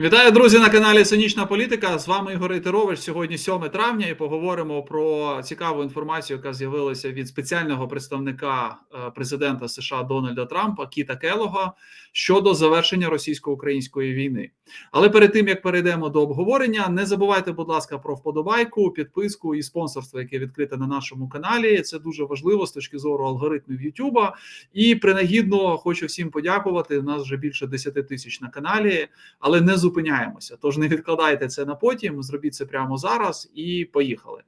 Вітаю, друзі, на каналі Сонячна Політика. З вами Ігор Ітерович. Сьогодні 7 травня, і поговоримо про цікаву інформацію, яка з'явилася від спеціального представника е, президента США Дональда Трампа Кіта Келога щодо завершення російсько-української війни. Але перед тим як перейдемо до обговорення, не забувайте, будь ласка, про вподобайку, підписку і спонсорство, яке відкрите на нашому каналі. Це дуже важливо з точки зору алгоритмів Ютуба. І принагідно хочу всім подякувати. У нас вже більше 10 тисяч на каналі, але не зупиняємося. Тож не відкладайте це на потім. Зробіть це прямо зараз і поїхали.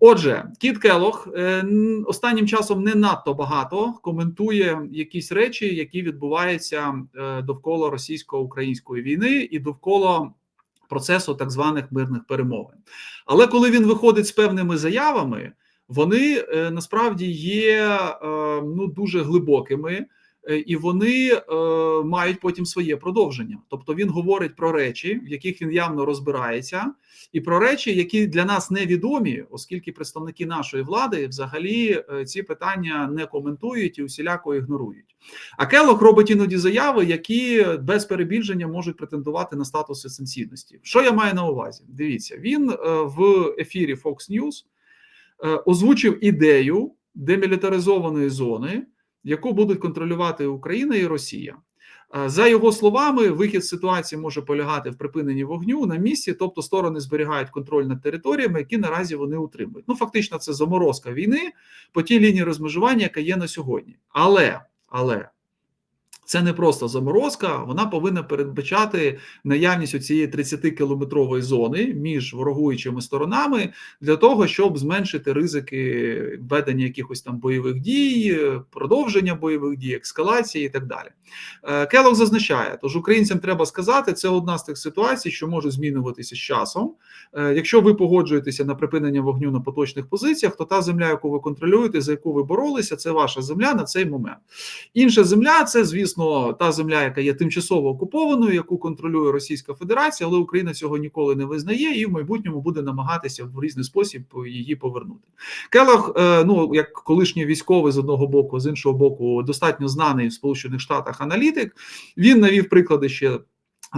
Отже, Кіт Келох е, останнім часом не надто багато коментує якісь речі, які відбуваються е, довкола російсько-української війни і довкола процесу так званих мирних перемовин. Але коли він виходить з певними заявами, вони е, насправді є ну дуже глибокими. Е, і вони е, мають потім своє продовження. Тобто він говорить про речі, в яких він явно розбирається, і про речі, які для нас невідомі, оскільки представники нашої влади взагалі е, ці питання не коментують і усіляко ігнорують. А Келох робить іноді заяви, які без перебільшення можуть претендувати на статус есенційності. Що я маю на увазі? Дивіться, він в ефірі Fox News озвучив ідею демілітаризованої зони яку будуть контролювати Україна і Росія. За його словами, вихід з ситуації може полягати в припиненні вогню на місці, тобто сторони зберігають контроль над територіями, які наразі вони утримують. Ну фактично, це заморозка війни по тій лінії розмежування, яка є на сьогодні. Але але це не просто заморозка, вона повинна передбачати наявність цієї 30-кілометрової зони між ворогуючими сторонами для того, щоб зменшити ризики ведення якихось там бойових дій, продовження бойових дій, ескалації і так далі. Е, Келог зазначає, тож українцям треба сказати, це одна з тих ситуацій, що може змінюватися з часом. Е, якщо ви погоджуєтеся на припинення вогню на поточних позиціях, то та земля, яку ви контролюєте, за яку ви боролися, це ваша земля на цей момент. Інша земля це, звісно дійсно та земля, яка є тимчасово окупованою, яку контролює Російська Федерація, але Україна цього ніколи не визнає і в майбутньому буде намагатися в різний спосіб її повернути. Келох, е, ну як колишній військовий з одного боку, з іншого боку, достатньо знаний в Сполучених Штатах аналітик. Він навів приклади ще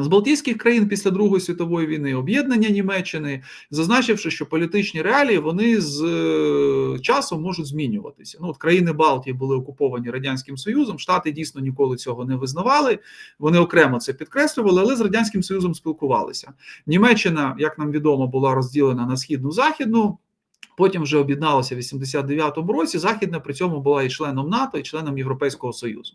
з Балтійських країн після Другої світової війни об'єднання Німеччини, зазначивши, що політичні реалії вони з е, часом можуть змінюватися. Ну от країни Балтії були окуповані радянським союзом. Штати дійсно ніколи цього не визнавали. Вони окремо це підкреслювали, але з радянським союзом спілкувалися. Німеччина, як нам відомо, була розділена на східну західну. Потім вже об'єдналося в 89-му році. Західна при цьому була і членом НАТО, і членом Європейського Союзу.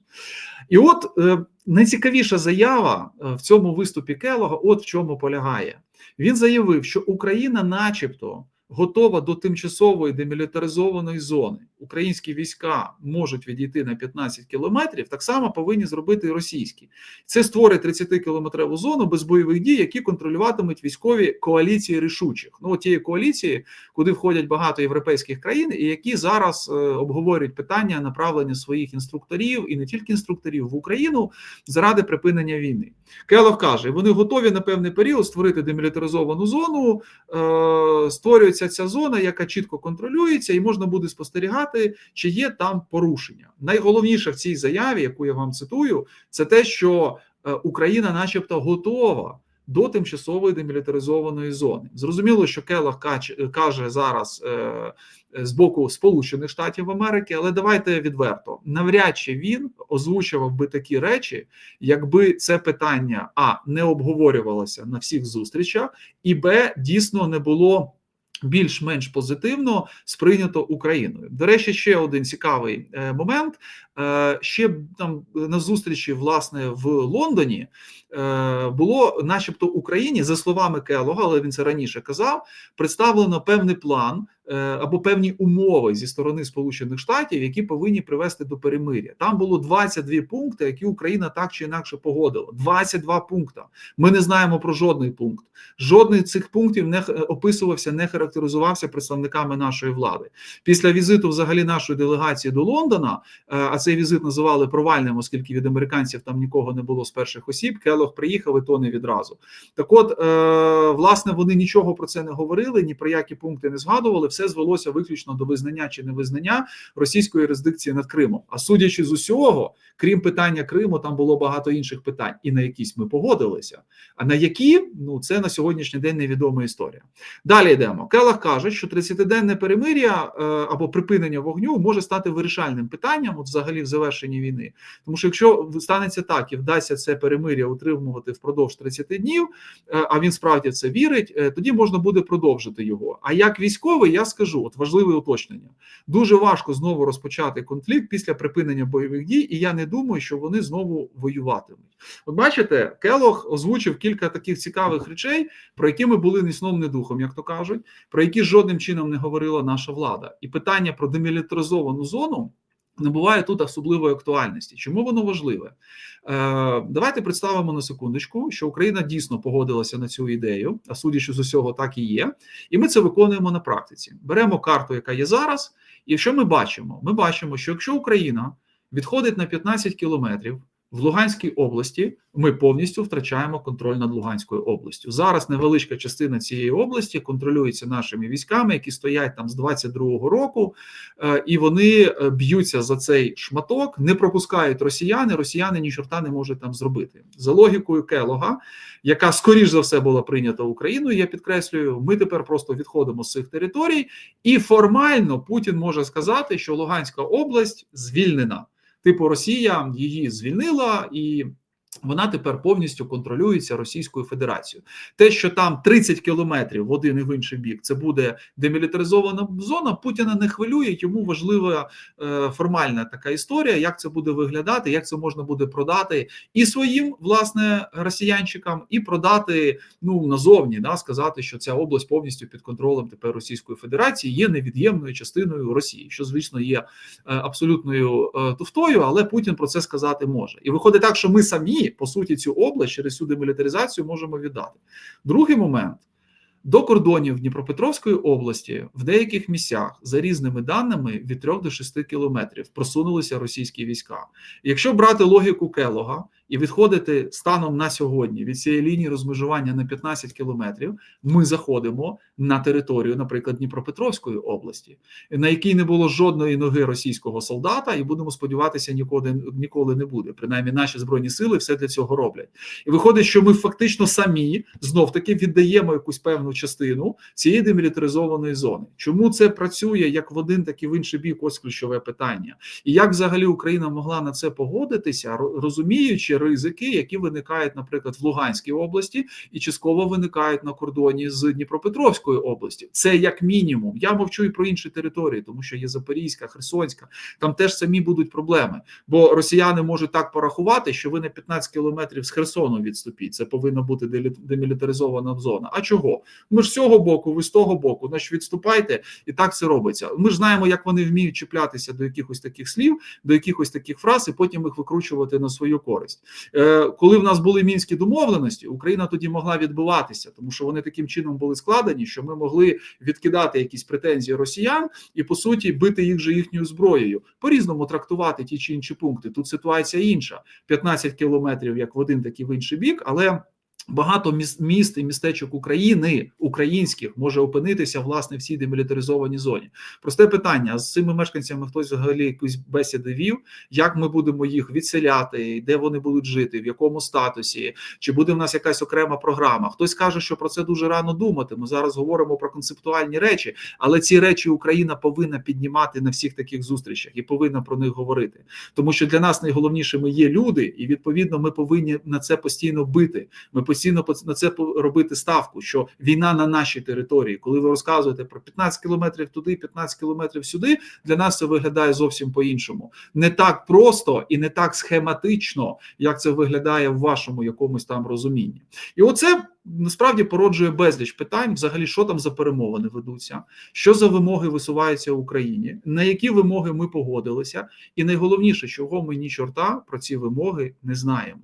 І от е, найцікавіша заява е, в цьому виступі Келога, от в чому полягає. Він заявив, що Україна, начебто, готова до тимчасової демілітаризованої зони. Українські війська можуть відійти на 15 кілометрів, так само повинні зробити і російські. Це створить 30 кілометрову зону без бойових дій, які контролюватимуть військові коаліції рішучих. Ну тієї коаліції, куди входять багато європейських країн, і які зараз е, обговорюють питання направлення своїх інструкторів і не тільки інструкторів в Україну заради припинення війни. Келох каже, вони готові на певний період створити демілітаризовану зону, е, створюється ця зона, яка чітко контролюється, і можна буде спостерігати, чи є там порушення. Найголовніше в цій заяві, яку я вам цитую, це те, що е, Україна, начебто, готова. До тимчасової демілітаризованої зони зрозуміло, що Келах каже зараз е, з боку Сполучених Штатів Америки, але давайте відверто навряд чи він озвучував би такі речі, якби це питання а не обговорювалося на всіх зустрічах, і б дійсно не було більш-менш позитивно сприйнято Україною. До речі, ще один цікавий е, момент. Е, ще там на зустрічі власне в Лондоні е, було, начебто, Україні за словами Келога, але він це раніше казав, представлено певний план Е, або певні умови зі сторони Сполучених Штатів, які повинні привести до перемиря. Там було 22 пункти, які Україна так чи інакше погодила. 22 пункти. Ми не знаємо про жодний пункт. Жодний цих пунктів не описувався, не характеризувався представниками нашої влади. Після візиту, взагалі, нашої делегації до Лондона, е, а це цей візит називали провальним, оскільки від американців там нікого не було з перших осіб. Келох приїхав і то не відразу. Так, от е, власне, вони нічого про це не говорили, ні про які пункти не згадували. Все звелося виключно до визнання чи невизнання російської юрисдикції над Кримом. А судячи з усього, крім питання Криму, там було багато інших питань, і на якісь ми погодилися. А на які ну це на сьогоднішній день невідома історія. Далі йдемо. Келах каже, що 30-денне перемир'я е, або припинення вогню може стати вирішальним питанням, от взагалі в завершенні війни. Тому що якщо станеться так і вдасться це перемир'я утримувати впродовж 30 днів, е, а він справді в це вірить, е, тоді можна буде продовжити його. А як військовий, я скажу, от важливе уточнення: дуже важко знову розпочати конфлікт після припинення бойових дій, і я не думаю, що вони знову воюватимуть. От бачите, Келох озвучив кілька таких цікавих речей, про які ми були ні сном, ні духом, як то кажуть, про які жодним чином не говорила наша влада. І питання про демілітаризовану зону. Не буває тут особливої актуальності. Чому воно важливе? Е, Давайте представимо на секундочку, що Україна дійсно погодилася на цю ідею, а судячи з усього, так і є. І ми це виконуємо на практиці. Беремо карту, яка є зараз, і що ми бачимо? Ми бачимо, що якщо Україна відходить на 15 кілометрів в Луганській області, ми повністю втрачаємо контроль над Луганською областю. Зараз невеличка частина цієї області контролюється нашими військами, які стоять там з 22-го року, е, і вони е, б'ються за цей шматок, не пропускають росіяни. Росіяни ні чорта не можуть там зробити за логікою Келога, яка скоріш за все була прийнята Україною. Я підкреслюю, ми тепер просто відходимо з цих територій, і формально Путін може сказати, що Луганська область звільнена. Типу, Росія її звільнила і. Вона тепер повністю контролюється Російською Федерацією. Те, що там 30 кілометрів в один і в інший бік, це буде демілітаризована зона. Путіна не хвилює. Йому важлива е, формальна така історія, як це буде виглядати, як це можна буде продати і своїм власне росіянчикам, і продати ну назовні, да, сказати, що ця область повністю під контролем тепер Російської Федерації є невід'ємною частиною Росії, що звісно є е, абсолютною е, туфтою, але Путін про це сказати може. І виходить так, що ми самі по суті цю область через цю демілітаризацію можемо віддати. Другий момент. До кордонів Дніпропетровської області в деяких місцях за різними даними від 3 до 6 кілометрів просунулися російські війська. Якщо брати логіку Келога і відходити станом на сьогодні від цієї лінії розмежування на 15 кілометрів, ми заходимо на територію, наприклад, Дніпропетровської області, на якій не було жодної ноги російського солдата, і будемо сподіватися, ніколи ніколи не буде. Принаймні, наші збройні сили все для цього роблять. І виходить, що ми фактично самі знов таки віддаємо якусь певну частину цієї демілітаризованої зони. Чому це працює як в один, так і в інший бік? Ось ключове питання. І як взагалі Україна могла на це погодитися, розуміючи ризики, які виникають, наприклад, в Луганській області і частково виникають на кордоні з Дніпропетровською області. Це як мінімум. Я мовчу і про інші території, тому що є Запорізька, Херсонська, там теж самі будуть проблеми. Бо росіяни можуть так порахувати, що ви на 15 кілометрів з Херсону відступіть. Це повинна бути демілітаризована зона. А чого? Ми ж з цього боку, ви з того боку, значить відступайте, і так це робиться. Ми ж знаємо, як вони вміють чіплятися до якихось таких слів, до якихось таких фраз, і потім їх викручувати на свою користь. Е, Коли в нас були мінські домовленості, Україна тоді могла відбуватися, тому що вони таким чином були складені, що ми могли відкидати якісь претензії росіян і по суті бити їх же їхньою зброєю, по різному трактувати ті чи інші пункти. Тут ситуація інша: 15 кілометрів як в один, так і в інший бік, але. Багато міст і містечок України українських може опинитися власне в цій демілітаризованій зоні. Просте питання: з цими мешканцями хтось взагалі якусь бесіди вів, як ми будемо їх відселяти, де вони будуть жити, в якому статусі, чи буде в нас якась окрема програма? Хтось каже, що про це дуже рано думати. Ми зараз говоримо про концептуальні речі, але ці речі Україна повинна піднімати на всіх таких зустрічах і повинна про них говорити. Тому що для нас найголовнішими є люди, і відповідно ми повинні на це постійно бити. Ми постійно на це робити ставку, що війна на нашій території, коли ви розказуєте про 15 кілометрів туди, 15 кілометрів сюди, для нас це виглядає зовсім по-іншому. Не так просто і не так схематично, як це виглядає в вашому якомусь там розумінні. І оце насправді породжує безліч питань, взагалі, що там за перемовини ведуться, що за вимоги висуваються в Україні, на які вимоги ми погодилися, і найголовніше, чого ми ні чорта про ці вимоги не знаємо.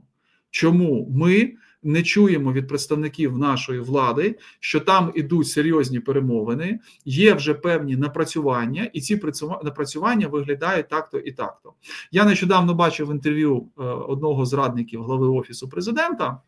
Чому ми не чуємо від представників нашої влади, що там ідуть серйозні перемовини, є вже певні напрацювання, і ці працюва- напрацювання виглядають так-то і так-то. Я нещодавно бачив інтерв'ю е, одного з радників глави офісу президента.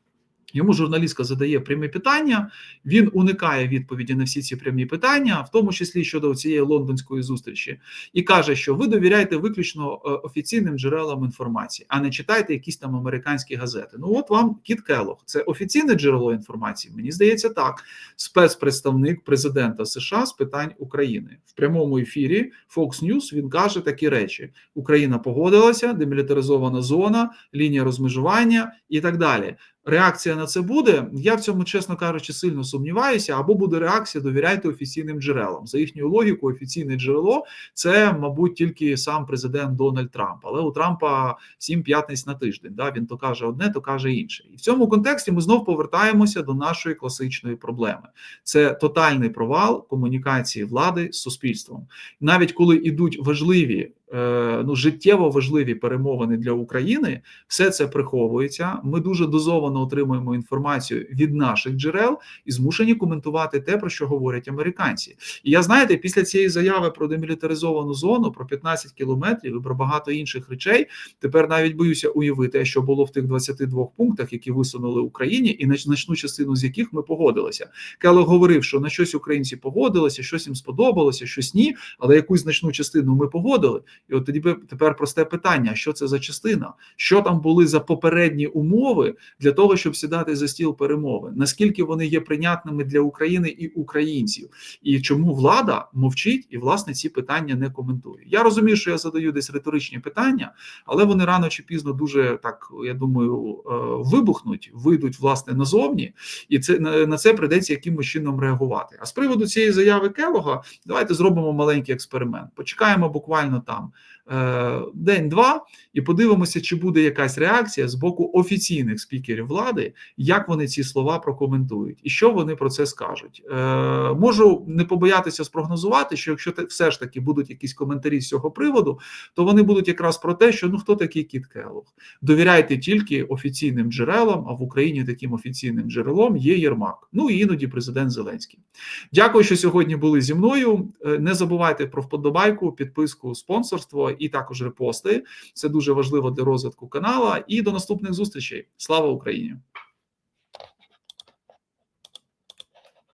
Йому журналістка задає прямі питання. Він уникає відповіді на всі ці прямі питання, в тому числі щодо цієї лондонської зустрічі, і каже, що ви довіряєте виключно е, офіційним джерелам інформації, а не читайте якісь там американські газети. Ну от вам Кіт Келлог. Це офіційне джерело інформації. Мені здається, так. Спецпредставник президента США з питань України в прямому ефірі Fox News він каже такі речі: Україна погодилася, демілітаризована зона, лінія розмежування і так далі. Реакція на це буде. Я в цьому, чесно кажучи, сильно сумніваюся. Або буде реакція, довіряйте офіційним джерелам. За їхньою логікою, офіційне джерело це, мабуть, тільки сам президент Дональд Трамп. Але у Трампа сім п'ятниць на тиждень. Да? Він то каже одне, то каже інше. І в цьому контексті ми знов повертаємося до нашої класичної проблеми. Це тотальний провал комунікації влади з суспільством, навіть коли ідуть важливі. Е, Ну, життєво важливі перемовини для України, все це приховується. Ми дуже дозовано отримуємо інформацію від наших джерел і змушені коментувати те, про що говорять американці. І я знаєте, після цієї заяви про демілітаризовану зону, про 15 кілометрів і про багато інших речей, тепер навіть боюся уявити, що було в тих 22 пунктах, які висунули Україні, і на значну частину з яких ми погодилися. Кело говорив, що на щось українці погодилися, щось їм сподобалося, щось ні, але якусь значну частину ми погодили. І от тоді тепер просте питання: що це за частина? Що там були за попередні умови для того, щоб сідати за стіл перемови? Наскільки вони є прийнятними для України і українців? І чому влада мовчить і власне ці питання не коментує? Я розумію, що я задаю десь риторичні питання, але вони рано чи пізно дуже так, я думаю, е, вибухнуть, вийдуть власне назовні, і це на це придеться якимось чином реагувати. А з приводу цієї заяви Келога, давайте зробимо маленький експеримент. Почекаємо буквально там день-два і подивимося, чи буде якась реакція з боку офіційних спікерів влади, як вони ці слова прокоментують, і що вони про це скажуть. Е, Можу не побоятися спрогнозувати, що якщо все ж таки будуть якісь коментарі з цього приводу, то вони будуть якраз про те, що ну хто такий Кіт Келлог? Довіряйте тільки офіційним джерелам. А в Україні таким офіційним джерелом є Єрмак. Ну і іноді президент Зеленський. Дякую, що сьогодні були зі мною. Е, Не забувайте про вподобайку, підписку, спонсорство і також репости. Це дуже важливо для розвитку канала. І до наступних зустрічей. Слава Україні!